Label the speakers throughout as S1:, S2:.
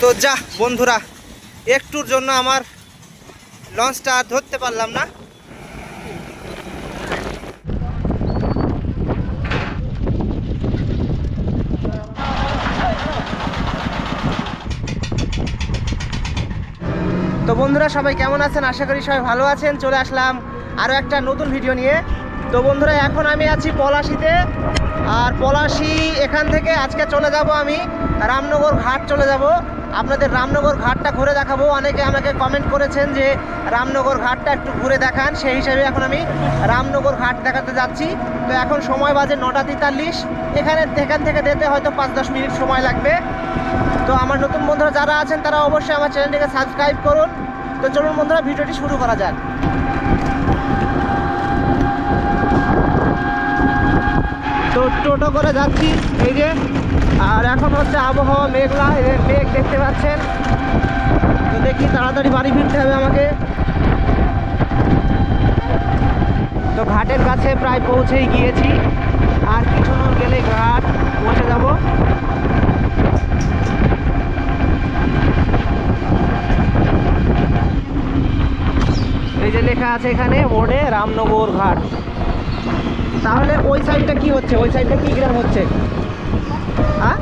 S1: তো যা, বন্ধুরা, একটুর জন্য আমার লঞ্চটা ধরতে পারলাম না। তো বন্ধুরা, সবাই কেমন আছেন? আশা করি সবাই ভালো আছেন। চলে আসলাম আরও একটা নতুন ভিডিও নিয়ে। তো বন্ধুরা, এখন আমি আছি পলাশিতে। আর পলাশি এখান থেকে আজকে চলে যাব আমি। রামনগর ঘাট চলে যাব। আপনাদের রামনগর ঘাটটা ঘুরে দেখাবো। অনেকে আমাকে কমেন্ট করেছেন যে রামনগর ঘাটটা একটু ঘুরে দেখান। সেই হিসাবে এখন আমি রামনগর ঘাট দেখাতে যাচ্ছি। তো এখন সময় বাজে নটা তেতাল্লিশ। এখানে, এখান থেকে যেতে হয়তো পাঁচ দশ মিনিট সময় লাগবে। তো আমার নতুন বন্ধুরা যারা আছেন, তারা অবশ্যই আমার চ্যানেলটিকে সাবস্ক্রাইব করুন। তো চলুন বন্ধুরা, ভিডিওটি শুরু করা যাক। তো টোটো করে যাচ্ছি, এই যে। আর এখন হচ্ছে আবহাওয়া মেঘলা মেঘ দেখতে পাচ্ছেন। তো দেখি তাড়াতাড়ি বাড়ি ফিরতে হবে আমাকে। তো ঘাটের কাছে প্রায় পৌঁছেই গিয়েছি। আর কিছু দূর গেলে ঘাট, পৌঁছে যাব। এই যে লেখা আছে এখানে, বোর্ডে, রামনগর ঘাট। তাহলে ওই সাইডটা কি হচ্ছে? ওই সাইডটা কি গ্রাম হচ্ছে? হ্যাঁ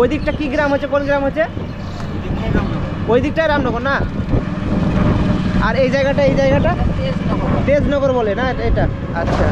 S1: ওই দিকটা কি গ্রাম হচ্ছে? কোন গ্রাম হচ্ছে? ওই দিকটাই রামনগর, না? আর এই জায়গাটা এই জায়গাটা? তেজনগর বলে, না? এটা। আচ্ছা।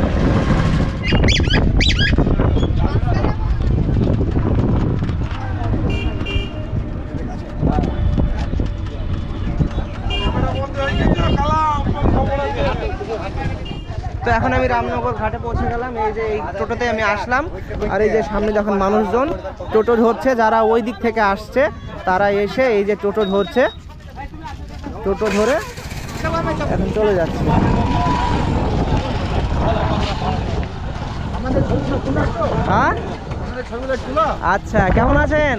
S1: তো এখন আমি রামনগর ঘাটে পৌঁছে গেলাম। এই যে এই টোটোতে আমি আসলাম। আর এই যে সামনে যখন মানুষজন টোটো ধরছে, যারা ওই দিক থেকে আসছে, তারা এসে এই যে টোটো ধরছে। টোটো ধরে এখন চলে যাচ্ছে। হ্যাঁ আচ্ছা কেমন আছেন?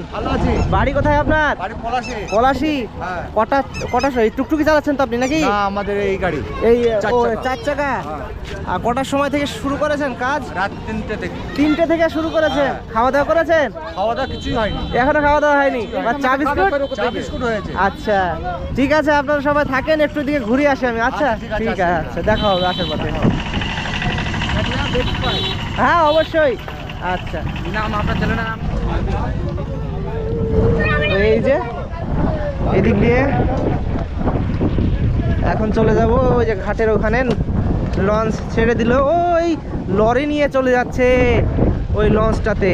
S1: বাড়ি কোথায় আপনার?
S2: পলাশি। হ্যাঁ।
S1: কটা কটা টুকটুকি চালাচ্ছেন তো আপনি নাকি?
S2: আমাদের এই গাড়ি।
S1: এই
S2: চার চাকা। হ্যাঁ।
S1: আর কটার সময় থেকে শুরু করেছেন কাজ?
S2: রাত তিনটে থেকে।
S1: তিনটে থেকে শুরু করেছেন?
S2: হ্যাঁ।
S1: খাওয়া দাওয়া করেছেন?
S2: খাওয়া দাওয়া কিছুই হয়নি।
S1: এখনও খাওয়া দাওয়া হয়নি। চা বিস্কুট?
S2: বিস্কুট হয়েছে।
S1: আচ্ছা। ঠিক আছে আপনারা সবাই থাকেন একটু দিকে ঘুরে আসি আমি। আচ্ছা
S2: আচ্ছা, ঠিক আছে।
S1: আচ্ছা দেখা হবে আসার পথে হ্যাঁ অবশ্যই। আচ্ছা।
S2: নাম আপনার ছেলের নাম?
S1: এই যে এদিক দিয়ে। এখন চলে যাব ওই যে ঘাটের ওখানে। লঞ্চ ছেড়ে দিল। ওই লরি নিয়ে চলে যাচ্ছে ওই লঞ্চটাতে।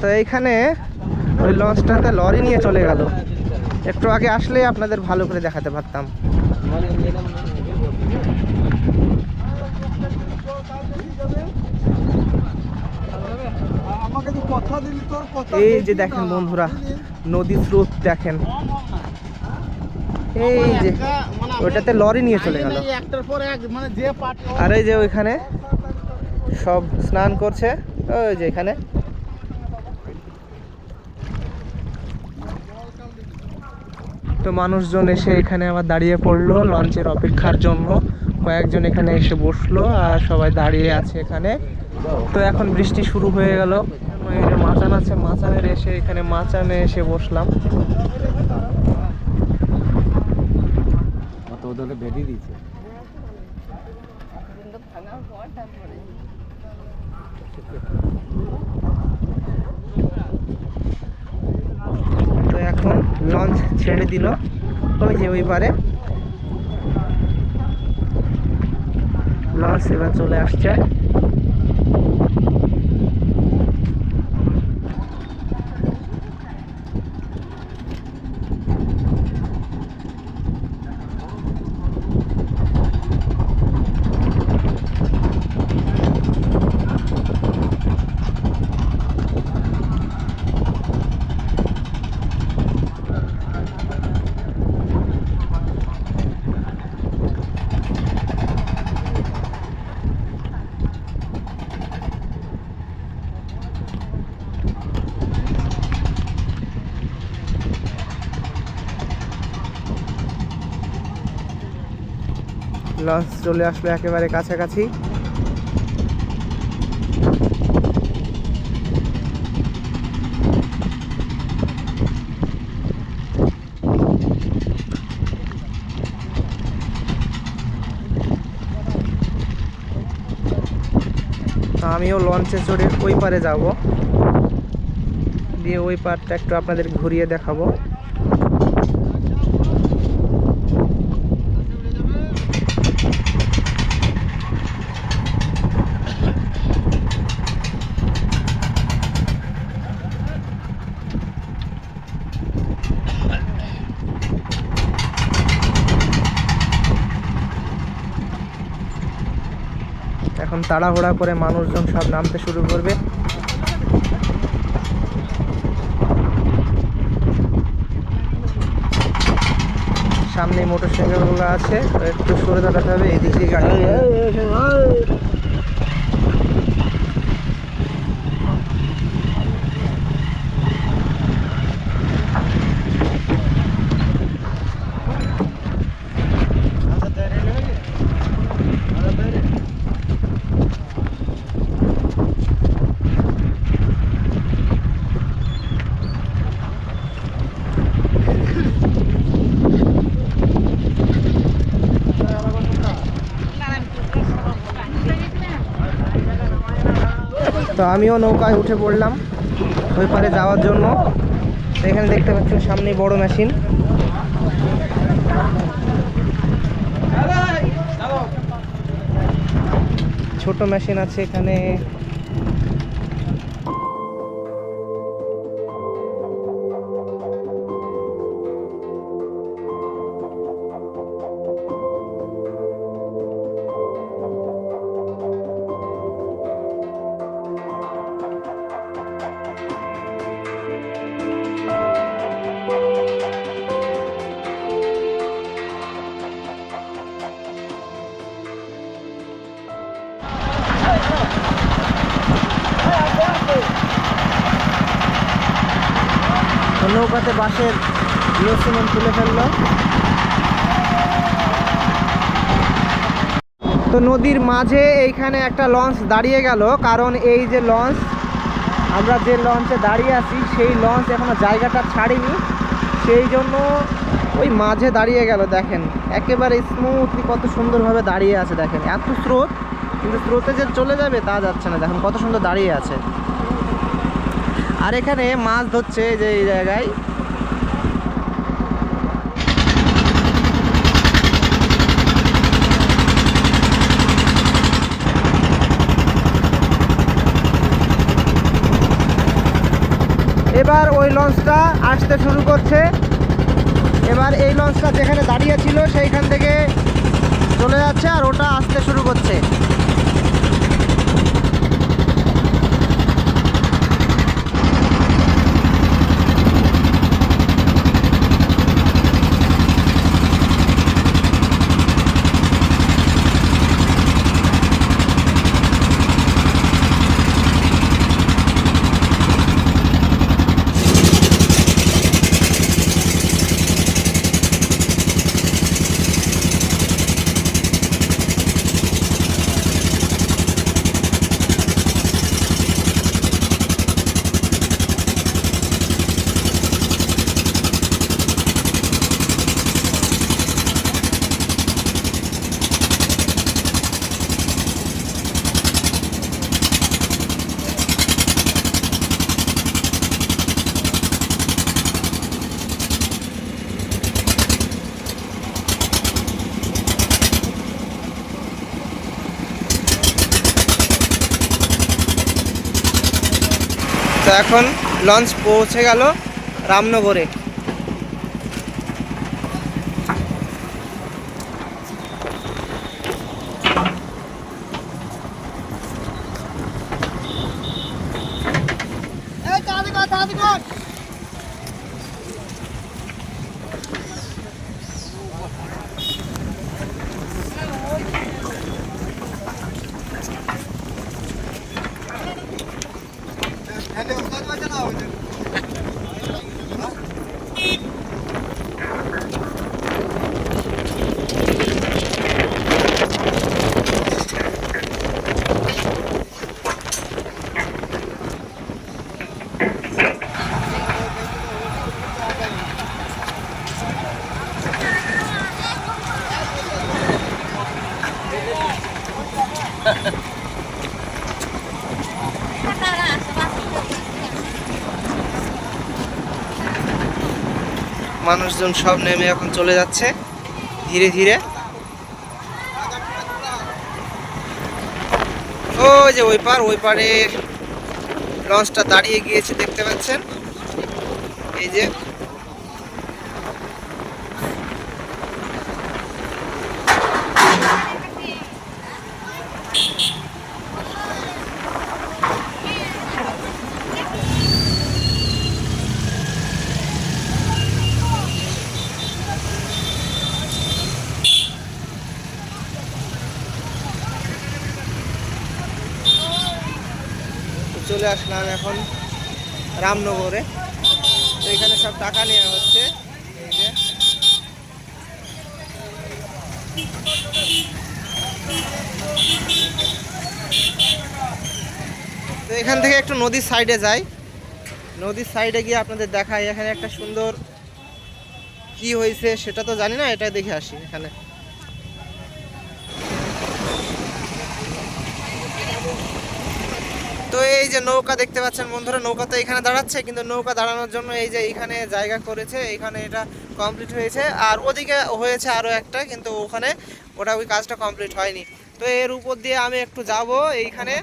S1: তো এইখানে ওই লঞ্চটাতে লরি নিয়ে চলে গেল। একটু আগে আসলে আপনাদের ভালো করে দেখাতে পারতাম
S2: আমাকে তো কথা দিলি তোর কথা
S1: এই যে দেখেন বন্ধুরা নদী স্রোত দেখেন। এই যে ওইটাতে লরি নিয়ে চলে গেল।
S2: মানে
S1: আর এই যে ওইখানে সব স্নান করছে ওই যে এখানে। তো মানুষজন এসে এখানে আবার দাঁড়িয়ে পড়ল লঞ্চের অপেক্ষার জন্য। কয়েকজন এখানে এসে বসল আর সবাই দাঁড়িয়ে আছে এখানে। তো এখন বৃষ্টি শুরু হয়ে গেল। মাচান আছে মাচানের এসে এখানে মাচানে এসে বসলাম।
S2: তো ওদেরকে বেরিয়ে দিয়েছে।
S1: তো এখন লঞ্চ ছেড়ে দিল। ওই যে ওই পারে। লঞ্চ এবার চলে আসছে। চলে আসলো একেবারে কাছাকাছি। আমিও লঞ্চে চড়ে ওই পারে যাব। দিয়ে ওই পারটা একটু আপনাদের ঘুরিয়ে দেখাবো। এখন তাড়াহুড়া করে মানুষজন সব নামতে শুরু করবে। সামনে মোটর সাইকেলগুলো আছে, একটু সরে দাঁড়াতে হবে, এদিক গাড়ি তো আমিও নৌকায় উঠে পড়লাম ওই পারে যাওয়ার জন্য। এখানে দেখতে পাচ্ছেন সামনে বড় মেশিন। ছোট মেশিন আছে এখানে। বাঁশের ইয়ে সিমেন্ট তুলে ফেলল। তো নদীর মাঝে এইখানে একটা লঞ্চ দাঁড়িয়ে গেল, কারণ এই যে লঞ্চ আমরা যে লঞ্চে দাঁড়িয়ে আছি, সেই লঞ্চ এখনও জায়গাটা ছাড়িনি। সেই জন্য ওই মাঝে দাঁড়িয়ে গেল, দেখেন। একেবারে স্মুথলি কত সুন্দরভাবে দাঁড়িয়ে আছে, দেখেন। এত স্রোত, কিন্তু স্রোতে যে চলে যাবে তা যাচ্ছে না, দেখেন কত সুন্দর দাঁড়িয়ে আছে। আর এখানে মাছ ধরছে যে এই জায়গায়। এবার ওই লঞ্চটা আসতে শুরু করছে। এবার এই লঞ্চটা যেখানে দাঁড়িয়ে ছিল সেইখান থেকে চলে যাচ্ছে আর ওটা আসতে শুরু করছে। তো এখন লঞ্চ পৌঁছে গেল রামনগরে। মানুষজন সব নেমে এখন চলে যাচ্ছে। ধীরে ধীরে। ওই যে ওই পার, ওই পারের লঞ্চটা দাঁড়িয়ে গিয়েছে, দেখতে পাচ্ছেন? এই যে তো চলে আসলাম এখন রামনগরে। তো এখানে সব টাকা নেওয়া হচ্ছে। তো এখান থেকে একটু নদীর সাইডে যাই। নদীর সাইডে গিয়ে আপনাদের দেখাই। এখানে একটা সুন্দর কি হয়েছে সেটা তো জানি না এটা দেখে আসি এখানে। তো এই যে নৌকা দেখতে পাচ্ছেন বন্ধুরা, নৌকা তো এখানে দাঁড়াচ্ছে, কিন্তু নৌকা দাঁড়ানোর জন্য এই যে এইখানে জায়গা করেছে এইখানে এটা কমপ্লিট হয়েছে। আর ওদিকে হয়েছে আরও একটা, কিন্তু ওখানে ওটা ওই কাজটা কমপ্লিট হয়নি। তো এর উপর দিয়ে আমি একটু যাব এইখানে।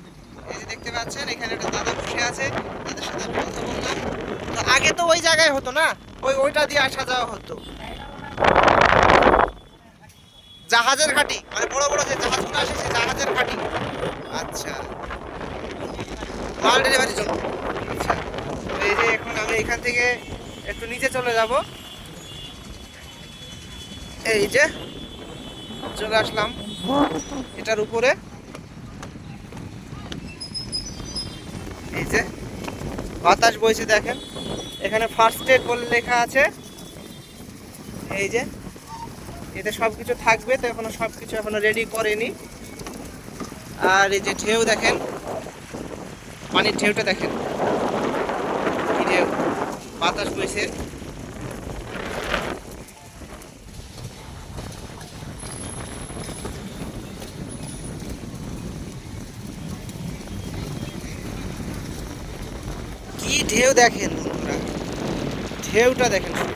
S1: এই যে দেখতে পাচ্ছেন, এখানে একটা দাদা বসে আছে, তাদের সাথে কথা বললাম। তো আগে তো ওই জায়গায় হতো না, ওই ওইটা দিয়ে আসা যাওয়া হতো। জাহাজের ঘাটি মানে বড় বড় যে জাহাজগুলো আসে, সেই জাহাজের ঘাটি। আচ্ছা। মাল ডেলিভারির জন্য আচ্ছা এই যে এখন আমি এখান থেকে একটু নিচে চলে যাব। এই যে চলে আসলাম এটার উপরে। এই যে বাতাস বইছে দেখেন। এখানে ফার্স্ট এড বলে লেখা আছে। এই যে এতে সব কিছু থাকবে, তো এখনও সব কিছু এখনও রেডি করেনি। আর এই যে ঢেউ দেখেন। পানির ঢেউটা দেখেন। এই ঢেউ বাতাস বইছে। কি ঢেউ দেখেন বন্ধুরা। ঢেউটা দেখেন। শুধু।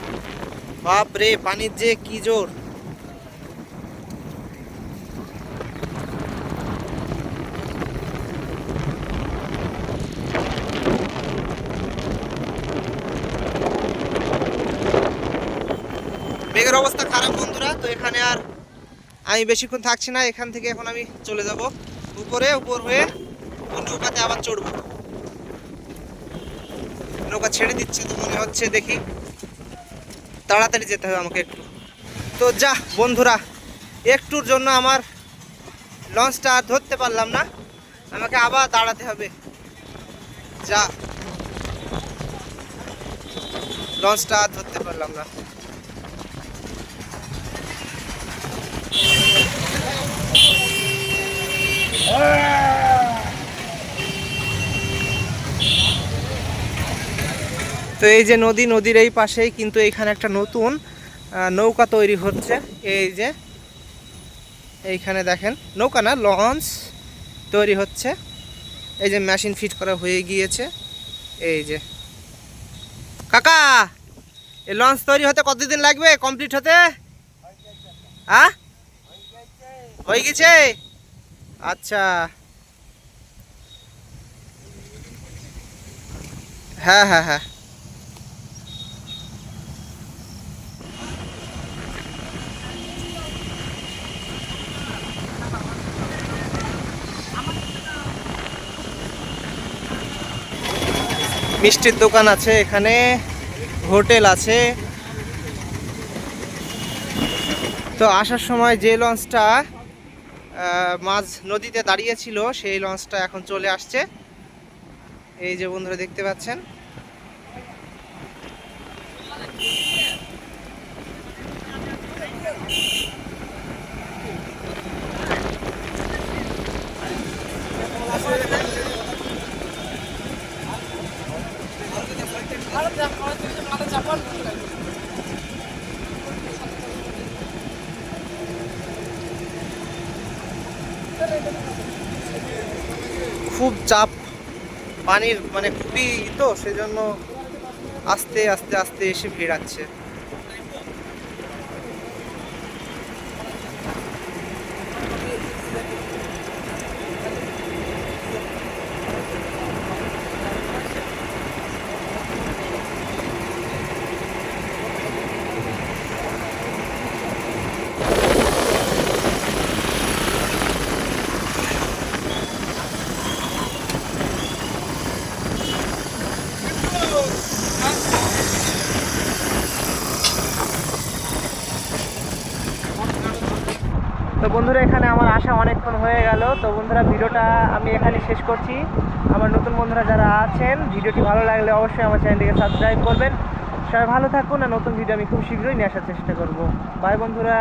S1: বাপ রে পানির যে কি জোর। অবস্থা খারাপ, বন্ধুরা। তো এখানে আর আমি বেশিক্ষণ থাকছি না। এখান থেকে এখন আমি চলে যাব। উপরে, উপর হয়ে নৌকাতে আবার চড়বো। নৌকা ছেড়ে দিচ্ছে তো মনে হচ্ছে দেখি। তাড়াতাড়ি যেতে হবে আমাকে একটু। তো যা, বন্ধুরা, একটুর জন্য আমার লঞ্চটা ধরতে পারলাম না। আমাকে আবার দাঁড়াতে হবে। যা। লঞ্চটা ধরতে পারলাম না। এই যে নদী, নদীর এই পাশেই কিন্তু এখানে একটা নতুন নৌকা তৈরি হচ্ছে। এই যে, এইখানে দেখেন, নৌকা না, লঞ্চ তৈরি হচ্ছে। এই যে মেশিন ফিট করা হয়ে গিয়েছে। এই যে, কাকা, এই লঞ্চ তৈরি হতে কতদিন লাগবে? কমপ্লিট হতে? হ্যাঁ হয়ে গেছে? আচ্ছা। হ্যাঁ হ্যাঁ হ্যাঁ। মিষ্টির দোকান আছে, এখানে হোটেল আছে। তো আসার সময় যে লঞ্চটা মাঝ নদীতে দাঁড়িয়েছিল, সেই লঞ্চটা এখন চলে আসছে। এই যে বন্ধুরা দেখতে পাচ্ছেন খুব চাপ পানির মানে খুবই তো সেজন্য আস্তে আস্তে আস্তে এসে ভিড়াচ্ছে বন্ধুরা এখানে আমার আসা অনেকক্ষণ হয়ে গেল তো বন্ধুরা, ভিডিওটা আমি এখানে শেষ করছি। আমার নতুন বন্ধুরা যারা আছেন, ভিডিওটি ভালো লাগলে অবশ্যই আমার চ্যানেলটিকে সাবস্ক্রাইব করবেন। সবাই ভালো থাকুন, আর নতুন ভিডিও আমি খুব শীঘ্রই নিয়ে আসার চেষ্টা করব। বাই বন্ধুরা।